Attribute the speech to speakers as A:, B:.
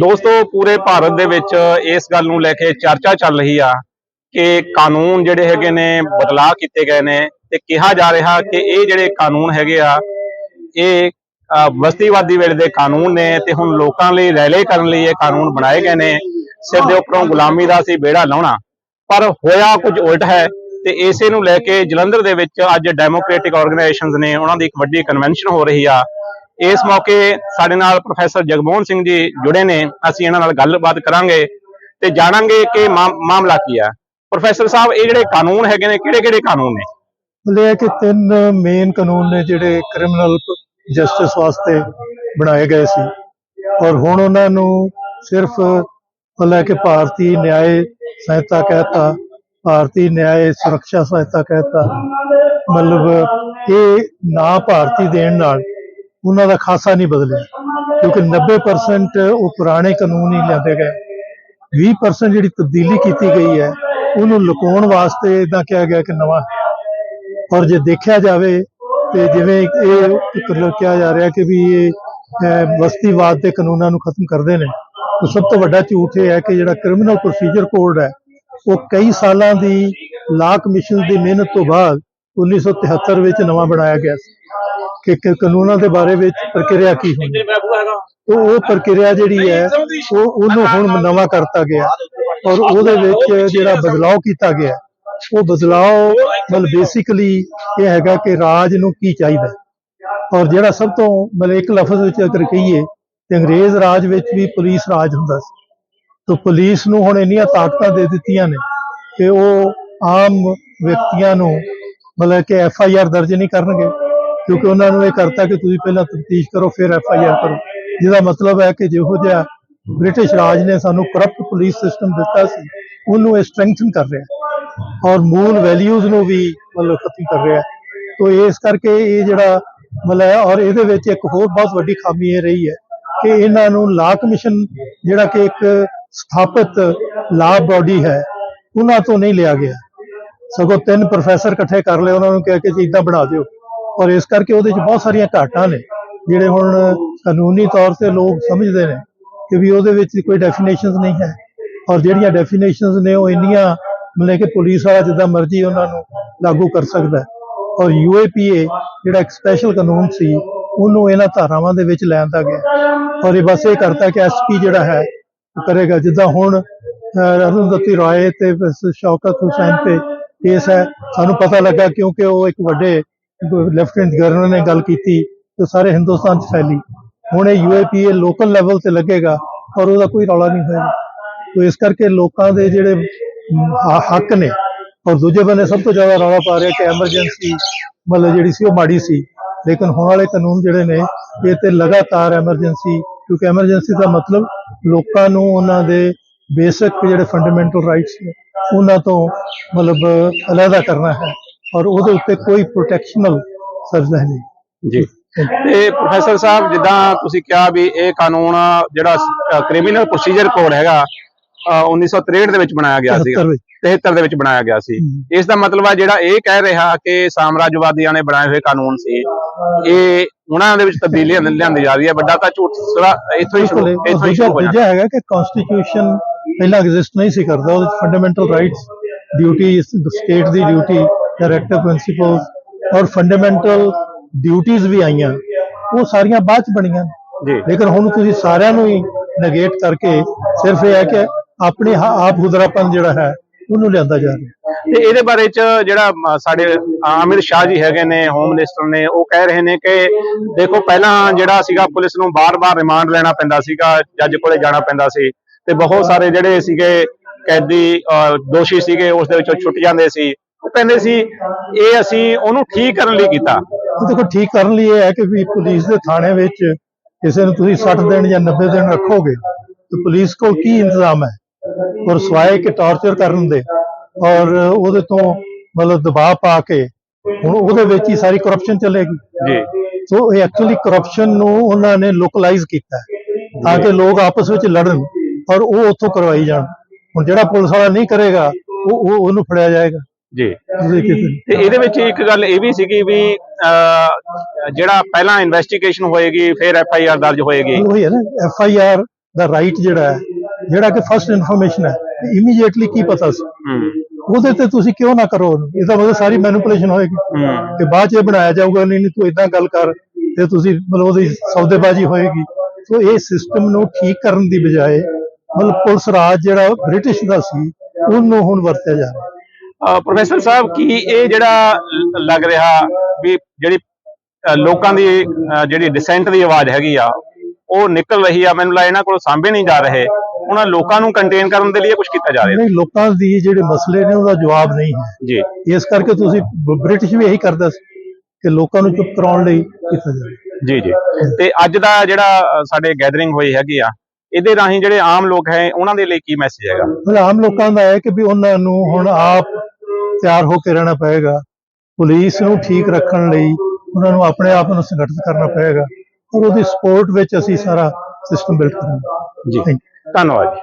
A: ਦੋਸਤੋ, ਪੂਰੇ ਭਾਰਤ ਦੇ ਵਿੱਚ ਇਸ ਗੱਲ ਨੂੰ ਲੈ ਕੇ ਚਰਚਾ ਚੱਲ ਰਹੀ ਆ ਕਿ ਕਾਨੂੰਨ ਜਿਹੜੇ ਹੈਗੇ ਨੇ ਬਦਲਾਅ ਕੀਤੇ ਗਏ ਨੇ ਤੇ ਕਿਹਾ ਜਾ ਰਿਹਾ ਕਿ ਇਹ ਜਿਹੜੇ ਕਾਨੂੰਨ ਹੈਗੇ ਆ, ਇਹ ਬਸਤੀਵਾਦੀ ਵੇਲੇ ਦੇ ਕਾਨੂੰਨ ਨੇ ਤੇ ਹੁਣ ਲੋਕਾਂ ਲਈ ਰੈਲੇ ਕਰਨ ਲਈ ਇਹ ਕਾਨੂੰਨ ਬਣਾਏ ਗਏ ਨੇ। ਸਿਰ ਦੇ ਉੱਪਰੋਂ ਗੁਲਾਮੀ ਦਾ ਸੀ ਬੇੜਾ ਲਾਉਣਾ। ਪਰ ਹੋਇਆ ਕੁਝ ਉਲਟ ਹੈ ਤੇ ਇਸੇ ਨੂੰ ਲੈ ਕੇ ਜਲੰਧਰ ਦੇ ਵਿੱਚ ਅੱਜ ਡੈਮੋਕ੍ਰੈਟਿਕ ਆਰਗੇਨਾਈਜੇਸ਼ਨਸ ਨੇ ਉਹਨਾਂ ਦੀ ਇੱਕ ਵੱਡੀ ਕਨਵੈਨਸ਼ਨ ਹੋ ਰਹੀ ਆ। ਇਸ ਮੌਕੇ ਸਾਡੇ ਨਾਲ ਪ੍ਰੋਫੈਸਰ ਜਗਮੋਹਨ ਸਿੰਘ ਜੀ ਜੁੜੇ ਨੇ। ਅਸੀਂ ਇਹਨਾਂ ਨਾਲ ਗੱਲਬਾਤ ਕਰਾਂਗੇ ਤੇ ਜਾਣਾਂਗੇ ਕਿ ਮਾਮਲਾ ਕੀ ਹੈ ਪ੍ਰੋਫੈਸਰ ਸਾਹਿਬ, ਇਹ ਜਿਹੜੇ ਕਾਨੂੰਨ ਹੈਗੇ ਨੇ ਕਿਹੜੇ ਕਿਹੜੇ ਕਾਨੂੰਨ ਨੇ?
B: ਮਤਲਬ ਕਿ ਤਿੰਨ ਮੇਨ ਕਾਨੂੰਨ ਨੇ ਜਿਹੜੇ ਕ੍ਰਿਮੀਨਲ ਜਸਟਿਸ ਵਾਸਤੇ ਬਣਾਏ ਗਏ ਸੀ। ਔਰ ਹੁਣ ਉਹਨਾਂ ਨੂੰ ਸਿਰਫ ਮਤਲਬ ਕਿ ਭਾਰਤੀ ਨਿਆਏ ਸਹਾਇਤਾ ਕਹਿਤਾ, ਭਾਰਤੀ ਨਿਆਏ ਸੁਰੱਖਿਆ ਸਹਾਇਤਾ ਕਹਿਤਾ। ਮਤਲਬ ਇਹ ਨਾ ਭਾਰਤੀ ਦੇਣ ਨਾਲ ਉਹਨਾਂ ਦਾ ਖਾਸਾ ਨਹੀਂ ਬਦਲਿਆ, ਕਿਉਂਕਿ 90% ਉਹ ਪੁਰਾਣੇ ਕਾਨੂੰਨ ਹੀ ਲਿਆਂਦੇ ਗਏ। 20% ਜਿਹੜੀ ਤਬਦੀਲੀ ਕੀਤੀ ਗਈ ਹੈ, ਉਹਨੂੰ ਲੁਕਾਉਣ ਵਾਸਤੇ ਇਦਾਂ ਕਿਹਾ ਗਿਆ ਕਿ ਨਵਾਂ ਔਰ ਜੇ ਦੇਖਿਆ ਜਾਵੇ ਤੇ ਜਿਵੇਂ ਇਹ ਇੱਕ ਕਿਹਾ ਜਾ ਰਿਹਾ ਕਿ ਵੀ ਇਹ ਵਸਤੀਵਾਦ ਦੇ ਕਾਨੂੰਨਾਂ ਨੂੰ ਖਤਮ ਕਰਦੇ ਨੇ, ਤਾਂ ਸਭ ਤੋਂ ਵੱਡਾ ਝੂਠ ਇਹ ਹੈ ਕਿ ਜਿਹੜਾ ਕ੍ਰਿਮੀਨਲ ਪ੍ਰੋਸੀਜਰ ਕੋਡ ਹੈ, ਉਹ ਕਈ ਸਾਲਾਂ ਦੀ ਲਾ ਕਮਿਸ਼ਨ ਦੀ ਮਿਹਨਤ ਤੋਂ ਬਾਅਦ 1973 ਵਿੱਚ ਨਵਾਂ ਬਣਾਇਆ ਗਿਆ ਸੀ। ਕਿ ਕਾਨੂੰਨਾਂ ਦੇ ਬਾਰੇ ਵਿੱਚ ਪ੍ਰਕਿਰਿਆ ਕੀ ਹੁੰਦੀ ਉਹ ਉਹ ਪ੍ਰਕਿਰਿਆ ਜਿਹੜੀ ਹੈ, ਉਹ, ਉਹਨੂੰ ਹੁਣ ਨਵਾਂ ਕਰਤਾ ਗਿਆ। ਔਰ ਉਹਦੇ ਵਿੱਚ ਜਿਹੜਾ ਬਦਲਾਅ ਕੀਤਾ ਗਿਆ, ਉਹ ਬਦਲਾਅ ਮਤਲਬ ਬੇਸਿਕਲੀ ਇਹ ਹੈਗਾ ਕਿ ਰਾਜ ਨੂੰ ਕੀ ਚਾਹੀਦਾ। ਔਰ ਜਿਹੜਾ ਸਭ ਤੋਂ ਮਤਲਬ ਇੱਕ ਲਫ਼ਜ਼ ਵਿੱਚ ਅਗਰ ਕਹੀਏ ਤੇ ਅੰਗਰੇਜ਼ ਰਾਜ ਵਿੱਚ ਵੀ ਪੁਲਿਸ ਰਾਜ ਹੁੰਦਾ ਸੀ। ਤਾਂ ਪੁਲਿਸ ਨੂੰ ਹੁਣ ਇੰਨੀਆਂ ਤਾਕਤਾਂ ਦੇ ਦਿੱਤੀਆਂ ਨੇ ਕਿ ਉਹ ਆਮ ਵਿਅਕਤੀਆਂ ਨੂੰ ਮਤਲਬ ਕਿ ਐਫ ਆਈ ਆਰ ਦਰਜ ਨਹੀਂ ਕਰਨਗੇ। ਕਿਉਂਕਿ ਉਹਨਾਂ ਨੂੰ ਇਹ ਕਰਤਾ ਕਿ ਤੁਸੀਂ ਪਹਿਲਾਂ ਤਫਤੀਸ਼ ਕਰੋ, ਫਿਰ ਐਫ ਆਈ ਆਰ ਕਰੋ। ਜਿਹਦਾ ਮਤਲਬ ਹੈ ਕਿ ਜਿਹੋ ਜਿਹਾ ਬ੍ਰਿਟਿਸ਼ ਰਾਜ ਨੇ ਸਾਨੂੰ ਕਰਪਟ ਪੁਲਿਸ ਸਿਸਟਮ ਦਿੱਤਾ ਸੀ, ਉਹਨੂੰ ਇਹ ਸਟਰੈਂਥਨ ਕਰ ਰਿਹਾ ਔਰ ਮੂਲ ਵੈਲਿਊਜ਼ ਨੂੰ ਵੀ ਮਤਲਬ ਖਤਮ ਕਰ ਰਿਹਾ ਹੈ। ਇਸ ਕਰਕੇ ਇਹ ਜਿਹੜਾ ਮਤਲਬ ਔਰ ਇਹਦੇ ਵਿੱਚ ਇੱਕ ਹੋਰ ਬਹੁਤ ਵੱਡੀ ਖਾਮੀ ਇਹ ਰਹੀ ਹੈ ਕਿ ਇਹਨਾਂ ਨੂੰ ਲਾ ਕਮਿਸ਼ਨ ਜਿਹੜਾ ਕਿ ਇੱਕ ਸਥਾਪਿਤ ਲਾ ਬਾਡੀ ਹੈ, ਉਹਨਾਂ ਤੋਂ ਨਹੀਂ ਲਿਆ ਗਿਆ। ਸਗੋਂ ਤਿੰਨ ਪ੍ਰੋਫੈਸਰ ਇਕੱਠੇ ਕਰ ਲਏ, ਉਹਨਾਂ ਨੂੰ ਕਿਹਾ ਕਿ ਜੀ ਇਦਾਂ ਬਣਾ ਦਿਓ। ਔਰ ਇਸ ਕਰਕੇ ਉਹਦੇ 'ਚ ਬਹੁਤ ਸਾਰੀਆਂ ਘਾਟਾਂ ਨੇ ਜਿਹੜੇ ਹੁਣ ਕਾਨੂੰਨੀ ਤੌਰ ਤੇ ਲੋਕ ਸਮਝਦੇ ਨੇ ਕਿ ਵੀ ਉਹਦੇ ਵਿੱਚ ਕੋਈ ਡੈਫੀਨੇਸ਼ਨਸ ਨਹੀਂ ਹੈ। ਔਰ ਜਿਹੜੀਆਂ ਡੈਫੀਨੇਸ਼ਨਸ ਨੇ ਉਹ ਇੰਨੀਆਂ ਮਤਲਬ ਕਿ ਪੁਲਿਸ ਵਾਲਾ ਜਿੱਦਾਂ ਮਰਜ਼ੀ ਉਹਨਾਂ ਨੂੰ ਲਾਗੂ ਕਰ ਸਕਦਾ ਹੈ। ਔਰ ਯੂਏਪੀਏ ਜਿਹੜਾ ਇੱਕ ਸਪੈਸ਼ਲ ਕਾਨੂੰਨ ਸੀ ਉਹਨੂੰ ਇਹਨਾਂ ਧਾਰਾਵਾਂ ਦੇ ਵਿੱਚ ਲੈਣ ਦਾ ਗਿਆ। ਔਰ ਇਹ ਬਸ ਇਹ ਕਰਤਾ ਕਿ ਐਸਪੀ ਜਿਹੜਾ ਹੈ ਕਰੇਗਾ। ਜਿੱਦਾਂ ਹੁਣ ਅਹ, ਅਰੁੰਧਤੀ ਰਾਏ ਤੇ ਸ਼ੌਕਤ ਹੁਸੈਨ ਤੇ ਕੇਸ ਹੈ। ਸਾਨੂੰ ਪਤਾ ਲੱਗਾ ਕਿਉਂਕਿ ਉਹ ਇੱਕ ਵੱਡੇ ਲੈਫਟੀਨੈਂਟ ਗਵਰਨਰ ਨੇ ਗੱਲ ਕੀਤੀ ਤੇ ਸਾਰੇ ਹਿੰਦੁਸਤਾਨ 'ਚ ਫੈਲੀ। ਹੁਣ ਇਹ ਯੂਏਪੀਏ ਲੋਕਲ ਲੈਵਲ ਤੇ ਲੱਗੇਗਾ ਔਰ ਉਹਦਾ ਕੋਈ ਰੌਲਾ ਨਹੀਂ ਹੋਏਗਾ ਤੋ ਇਸ ਕਰਕੇ ਲੋਕਾਂ ਦੇ ਜਿਹੜੇ ਹੱਕ ਨੇ, ਔਰ ਦੂਜੇ ਬੰਦੇ ਸਭ ਤੋਂ ਜ਼ਿਆਦਾ ਰੌਲਾ ਪਾ ਰਿਹਾ ਕਿ ਐਮਰਜੈਂਸੀ ਮਤਲਬ ਜਿਹੜੀ ਸੀ ਉਹ ਮਾੜੀ ਸੀ। ਲੇਕਿਨ ਹੁਣ ਵਾਲੇ ਕਾਨੂੰਨ ਜਿਹੜੇ ਨੇ, ਇਹ ਤੇ ਲਗਾਤਾਰ ਐਮਰਜੈਂਸੀ ਕਿਉਂਕਿ ਐਮਰਜੈਂਸੀ ਦਾ ਮਤਲਬ ਲੋਕਾਂ ਨੂੰ ਉਹਨਾਂ ਦੇ ਬੇਸਿਕ ਜਿਹੜੇ ਫੰਡਾਮੈਂਟਲ ਰਾਈਟਸ ਨੇ, ਉਹਨਾਂ ਤੋਂ ਮਤਲਬ ਅਲੱਗਾ ਕਰਨਾ ਹੈ। ਔਰ ਉਹਦੇ ਉੱਤੇ ਕੋਈ ਪ੍ਰੋਟੈਕਸ਼ਨਲ ਸਰਜਾ ਨਹੀਂ।
A: ਜੀ। ਤੇ ਪ੍ਰੋਫੈਸਰ ਸਾਹਿਬ ਜਿੱਦਾਂ ਤੁਸੀਂ ਕਿਹਾ ਵੀ ਇਹ ਕਾਨੂੰਨ ਜਿਹੜਾ ਕ੍ਰਿਮੀਨਲ ਪ੍ਰੋਸੀਜਰ ਕੋਡ ਹੈਗਾ ਅ, 1963 ਦੇ ਵਿੱਚ ਬਣਾਇਆ ਗਿਆ ਸੀਗਾ।
B: 73 ਵਿੱਚ।
A: 73 ਦੇ ਵਿੱਚ ਬਣਾਇਆ ਗਿਆ ਸੀ। ਇਸ ਦਾ ਮਤਲਬ ਆ ਜਿਹੜਾ ਇਹ ਕਹਿ ਰਿਹਾ ਕਿ ਸਾਮਰਾਜਵਾਦੀਆਂ ਨੇ ਬਣਾਏ ਹੋਏ ਕਾਨੂੰਨ ਸੀ ਇਹ ਉਹਨਾਂ ਦੇ ਵਿੱਚ ਤਬਦੀਲੀ ਲਿਆਂਦੀ ਜਾ ਰਹੀ ਹੈ ਵੱਡਾ ਤਾਂ ਝੂਠ ਸਿਰਾ ਇੱਥੋਂ ਹੀ ਸ਼ੁਰੂ ਇੱਥੋਂ ਹੀ ਸ਼ੁਰੂ ਹੋ ਜਾਂਦਾ
B: ਹੈਗਾ ਕਿ ਕਨਸਟੀਟਿਊਸ਼ਨ ਪਹਿਲਾਂ ਐਗਜ਼ਿਸਟ ਨਹੀਂ ਸੀ ਕਰਦਾ ਉਹਦੇ ਫੰਡਾਮੈਂਟਲ ਰਾਈਟਸ ਡਿਊਟੀ ਸਟੇਟ ਦੀ ਡਿਊਟੀ ਡਾਇਰੈਕਟਿਵ ਪ੍ਰਿੰਸੀਪਲਸ ਔਰ ਫੰਡਾਮੈਂਟਲ ਡਿਊਟੀਆਂ ਵੀ ਆਈਆਂ ਉਹ ਸਾਰੀਆਂ ਬਾਅਦ ਚ ਬਣੀਆਂ
A: ਜੀ
B: ਲੇਕਿਨ ਹੁਣ ਤੁਸੀਂ ਸਾਰਿਆਂ ਨੂੰ ਹੀ ਨੇਗੇਟ ਕਰਕੇ ਸਿਰਫ ਇਹ ਹੈ ਕਿ ਆਪਣੇ ਆਪ ਹੁਦਰਾਪਨ ਜਿਹੜਾ ਹੈ ਉਹਨੂੰ ਲਿਆਂਦਾ ਜਾ ਰਿਹਾ
A: ਤੇ ਇਹਦੇ ਬਾਰੇ ਚ ਜਿਹੜਾ ਸਾਡੇ ਅਮਿਤ ਸ਼ਾਹ ਜੀ ਹੈਗੇ ਨੇ ਹੋਮ ਮਿਨਿਸਟਰ ਨੇ ਉਹ ਕਹਿ ਰਹੇ ਨੇ ਕਿ ਦੇਖੋ ਪਹਿਲਾਂ ਜਿਹੜਾ ਸੀਗਾ ਪੁਲਿਸ ਨੂੰ ਬਾਰ-ਬਾਰ ਰਿਮਾਂਡ ਲੈਣਾ ਪੈਂਦਾ ਸੀਗਾ ਜੱਜ ਕੋਲੇ ਜਾਣਾ ਪੈਂਦਾ ਸੀ ਤੇ ਬਹੁਤ ਸਾਰੇ ਜਿਹੜੇ ਸੀਗੇ ਕੈਦੀ ਦੋਸ਼ੀ ਸੀਗੇ ਉਸ ਦੇ ਵਿੱਚੋਂ ਛੁੱਟ ਜਾਂਦੇ ਸੀ ਉਹ ਕਹਿੰਦੇ ਸੀ ਇਹ ਅਸੀਂ ਉਹਨੂੰ ਠੀਕ ਕਰਨ ਲਈ ਕੀਤਾ।
B: ਦੇਖੋ ਠੀਕ ਕਰਨ ਲਈ ਇਹ ਹੈ ਕਿ ਵੀ ਪੁਲਿਸ ਦੇ ਥਾਣੇ ਵਿੱਚ ਕਿਸੇ ਨੂੰ ਤੁਸੀਂ 60 ਦਿਨ ਜਾਂ 90 ਦਿਨ ਰੱਖੋਗੇ ਤਾਂ ਪੁਲਿਸ ਕੋਲ ਕੀ ਇੰਤਜ਼ਾਮ ਹੈ? ਔਰ ਸਵਾਏ ਕਿ ਟਾਰਚਰ ਕਰਨ ਦੇ ਔਰ ਉਹਦੇ ਤੋਂ ਮਤਲਬ ਦਬਾਅ ਪਾ ਕੇ ਹੁਣ ਉਹਦੇ ਵਿੱਚ ਹੀ ਸਾਰੀ ਕਰਪਸ਼ਨ ਚੱਲੇਗੀ।
A: ਜੀ।
B: ਸੋ ਇਹ ਐਕਚੁਅਲੀ ਕਰਪਸ਼ਨ ਨੂੰ ਉਹਨਾਂ ਨੇ ਲੋਕਲਾਈਜ਼ ਕੀਤਾ ਤਾਂ ਕਿ ਲੋਕ ਆਪਸ ਵਿੱਚ ਲੜਨ ਔਰ ਉਹ ਉੱਥੋਂ ਕਰਵਾਈ ਜਾਣ। ਹੁਣ ਜਿਹੜਾ ਪੁਲਿਸ ਵਾਲਾ ਨਹੀਂ ਕਰੇਗਾ ਉਹ ਉਹਨੂੰ ਫੜਿਆ ਜਾਏਗਾ।
A: ਜੀ। ਤੇ ਇਹਦੇ ਵਿੱਚ ਇੱਕ ਗੱਲ ਇਹ ਵੀ ਸੀਗੀ ਵੀ ਜਿਹੜਾ ਪਹਿਲਾਂ ਇਨਵੈਸਟੀਗੇਸ਼ਨ ਹੋਏਗੀ ਫਿਰ ਐਫ ਆਈ ਆਰ ਦਰਜ ਹੋਏਗੀ।
B: ਉਹੀ ਹੈ ਨਾ ਐਫ ਆਈ ਆਰ ਦਾ ਰਾਈਟ ਜਿਹੜਾ ਹੈ ਜਿਹੜਾ ਕਿ ਫਸਟ ਇਨਫੋਰਮੇਸ਼ਨ ਹੈ ਇਮੀਡੀਏਟਲੀ ਕੀ ਪਤਾ ਸੀ?
A: ਹੂੰ।
B: ਉਹਦੇ ਤੇ ਤੁਸੀਂ ਕਿਉਂ ਨਾ ਕਰੋ? ਇਹਦਾ ਮਤਲਬ ਸਾਰੀ ਮੈਨੂਪੂਲੇਸ਼ਨ ਹੋਏਗੀ। ਤੇ ਬਾਅਦ ਚ ਇਹ ਬਣਾਇਆ ਜਾਊਗਾ ਨਹੀਂ ਨਹੀਂ ਤੂੰ ਇਦਾਂ ਗੱਲ ਕਰ ਤੇ ਤੁਸੀਂ ਮਤਲਬ ਉਹਦੀ ਸੌਦੇਬਾਜ਼ੀ ਹੋਏਗੀ। ਸੋ ਇਹ ਸਿਸਟਮ ਨੂੰ ਠੀਕ ਕਰਨ ਦੀ ਬਜਾਏ ਮਤਲਬ ਪੁਲਿਸ ਰਾਜ ਜਿਹੜਾ ਬ੍ਰਿਟਿਸ਼ ਦਾ ਸੀ ਉਹਨੂੰ ਹੁਣ ਵਰਤਿਆ ਜਾ ਰਿਹਾ।
A: ਪ੍ਰੋਫੈਸਰ ਸਾਹਿਬ ਕੀ ਇਹ ਜਿਹੜਾ ਲੱਗ ਰਿਹਾ ਵੀ ਜਿਹੜੀ ਲੋਕਾਂ ਦੀ ਜਿਹੜੀ ਡਿਸੈਂਟ ਦੀ ਆਵਾਜ਼ ਹੈਗੀ ਆ ਉਹ ਨਿਕਲ ਰਹੀ ਆ ਮੈਨੂੰ ਲੱਗਦਾ ਇਹਨਾਂ ਕੋਲ ਸਾਂਭੇ ਨਹੀਂ ਜਾ ਰਹੇ। ਉਹਨਾਂ ਲੋਕਾਂ ਨੂੰ ਕੰਟੇਨ ਕਰਨ ਦੇ ਲਈ ਕੁਝ ਕੀਤਾ ਜਾ ਰਿਹਾ।
B: ਨਹੀਂ ਲੋਕਾਂ ਦੀ ਜਿਹੜੇ ਮਸਲੇ ਨੇ ਉਹਦਾ ਜਵਾਬ ਨਹੀਂ ਹੈ।
A: ਜੀ।
B: ਇਸ ਕਰਕੇ ਤੁਸੀਂ ਬ੍ਰਿਟਿਸ਼ ਵੀ ਇਹੀ ਕਰਦਾ ਸੀ ਕਿ ਲੋਕਾਂ ਨੂੰ ਚੁੱਪ ਕਰਾਉਣ ਲਈ ਕੀਤਾ ਜਾਵੇ।
A: ਜੀ ਜੀ। ਤੇ ਅੱਜ ਦਾ ਜਿਹੜਾ ਸਾਡੇ ਗੈਦਰਿੰਗ ਹੋਈ ਹੈਗੀ ਆ ਇਹਦੇ ਰਾਹੀਂ ਜਿਹੜੇ ਆਮ ਲੋਕ ਹੈ ਉਹਨਾਂ ਦੇ ਲਈ ਕੀ ਮੈਸੇਜ ਹੈਗਾ?
B: ਮਤਲਬ ਆਮ ਲੋਕਾਂ ਦਾ ਹੈ ਕਿ ਵੀ ਉਹਨਾਂ ਨੂੰ ਹੁਣ ਆਪ ਤਿਆਰ ਹੋ ਕੇ ਰਹਿਣਾ ਪਏਗਾ। ਪੁਲਿਸ ਨੂੰ ਠੀਕ ਰੱਖਣ ਲਈ ਉਹਨਾਂ ਨੂੰ ਆਪਣੇ ਆਪ ਨੂੰ ਸੰਗਠਿਤ ਕਰਨਾ ਪਏਗਾ। ਔਰ ਉਹਦੀ ਸਪੋਰਟ ਵਿੱਚ ਅਸੀਂ ਸਾਰਾ ਸਿਸਟਮ ਬਿਲਡ ਕਰਾਂਗੇ।
A: ਜੀ। ਧੰਨਵਾਦ ਜੀ।